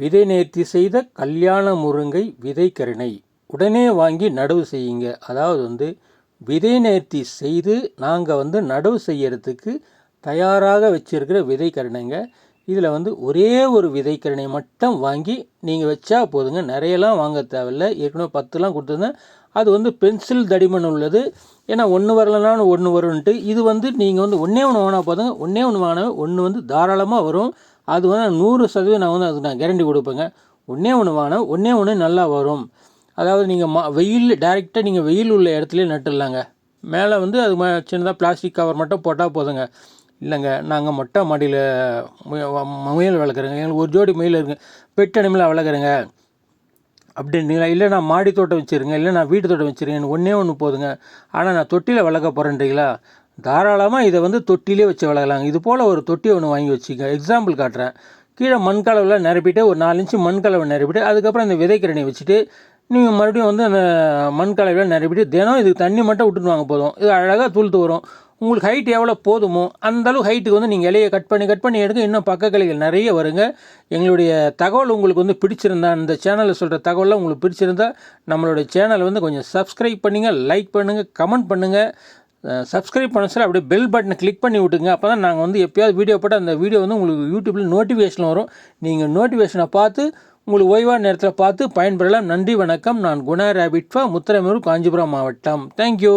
விதை நேர்த்தி செய்த கல்யாண முருங்கை விதைக்கரணை உடனே வாங்கி நடவு செய்யுங்க. அதாவது வந்து விதை நேர்த்தி செய்து நாங்கள் வந்து நடவு செய்யறதுக்கு தயாராக வச்சிருக்கிற விதைக்கரணைங்க இதில் வந்து ஒரே ஒரு விதைக்கரணை மட்டும் வாங்கி நீங்கள் வச்சா போதுங்க. நிறையலாம் வாங்க தேவையில்ல. ஏற்கனவே பத்துலாம் கொடுத்துருந்தேன். அது வந்து பென்சில் தடிமன் உள்ளது. ஏன்னா ஒன்று வரலனாலும் ஒன்று வரும்ன்ட்டு. இது வந்து நீங்கள் வந்து ஒன்றே ஒன்று வாங்கினா போதுங்க. ஒன்றே ஒன்று வாங்கினா ஒன்று வந்து தாராளமாக வரும். அது வந்து நூறு சதவீதம் நான் வந்து அதுக்கு நான் கேரண்டி கொடுப்பேங்க. ஒன்றே ஒன்று வாங்கினா ஒன்றே ஒன்று நல்லா வரும். அதாவது நீங்கள் மா வெயில் டைரெக்டாக நீங்கள் வெயில் உள்ள இடத்துலேயே நட்டுடலாங்க மேலே வந்து அது சின்னதாக பிளாஸ்டிக் கவர் மட்டும் போட்டால் போதுங்க. இல்லைங்க நாங்கள் மொட்டை மாடியில் முயல் வளர்க்குறோங்க. எங்களுக்கு ஒரு ஜோடி முயல் இருக்குது பெட் அனிமலாக வளர்க்குறேங்க. அப்படின்றீங்களா? இல்லை நான் மாடி தோட்டம் வச்சுருங்க இல்லை நான் வீட்டு தோட்டம் வச்சுருங்க எனக்கு ஒன்றே ஒன்று போதுங்க. ஆனால் நான் தொட்டியில் வளர்க்க போகிறேன்றீங்களா தாராளமாக இதை வந்து தொட்டிலே வச்சு வளர்க்கலாங்க இது போல் ஒரு தொட்டி ஒன்று வாங்கி வச்சுக்க எக்ஸாம்பிள் காட்டுறேன். கீழே மண் கலவில் நிரப்பிட்டு ஒரு நாலு இன்ச்சு மண் கலவை நிரப்பிட்டு அதுக்கப்புறம் இந்த விதைக்கரணை வச்சுட்டு நீங்கள் மறுபடியும் வந்து அந்த மண் கலவையில் நிரப்பிட்டு தினம் இதுக்கு தண்ணி மட்டும் விட்டுட்டு வாங்க போதும். இது அழகாக துளுத்து வரும். உங்களுக்கு ஹைட் எவ்வளோ போதுமோ அந்த ஹைட்டுக்கு வந்து நீங்கள் இலையை கட் பண்ணி கட் பண்ணி எடுக்க இன்னும் பக்க கிளைகள் நிறைய வருங்க. எங்களுடைய தகவல் உங்களுக்கு வந்து பிடிச்சிருந்தா இந்த சேனலில் சொல்கிற தகவலாம் உங்களுக்கு பிடிச்சிருந்தா நம்மளுடைய சேனலை வந்து கொஞ்சம் சப்ஸ்கிரைப் பண்ணுங்கள் லைக் பண்ணுங்கள் கமெண்ட் பண்ணுங்கள் சப்ஸ்கிரைப் பண்ண சார் அப்படியே பெல் பட்டனை கிளிக் பண்ணி விட்டுங்க. அப்போ தான் நாங்கள் வந்து எப்பயாவது வீடியோ போட்டு அந்த வீடியோ வந்து உங்களுக்கு யூடியூப்பில் நோட்டிஃபிகேஷன் வரும். நீங்கள் நோட்டிஃபிகேஷனை பார்த்து உங்களுக்கு ஓய்வான நேரத்தில் பார்த்து பயன்பெறலாம். நன்றி வணக்கம். நான் குணா ரேபிட்ஃபா முத்திரமூர் காஞ்சிபுரம் மாவட்டம். தேங்க்யூ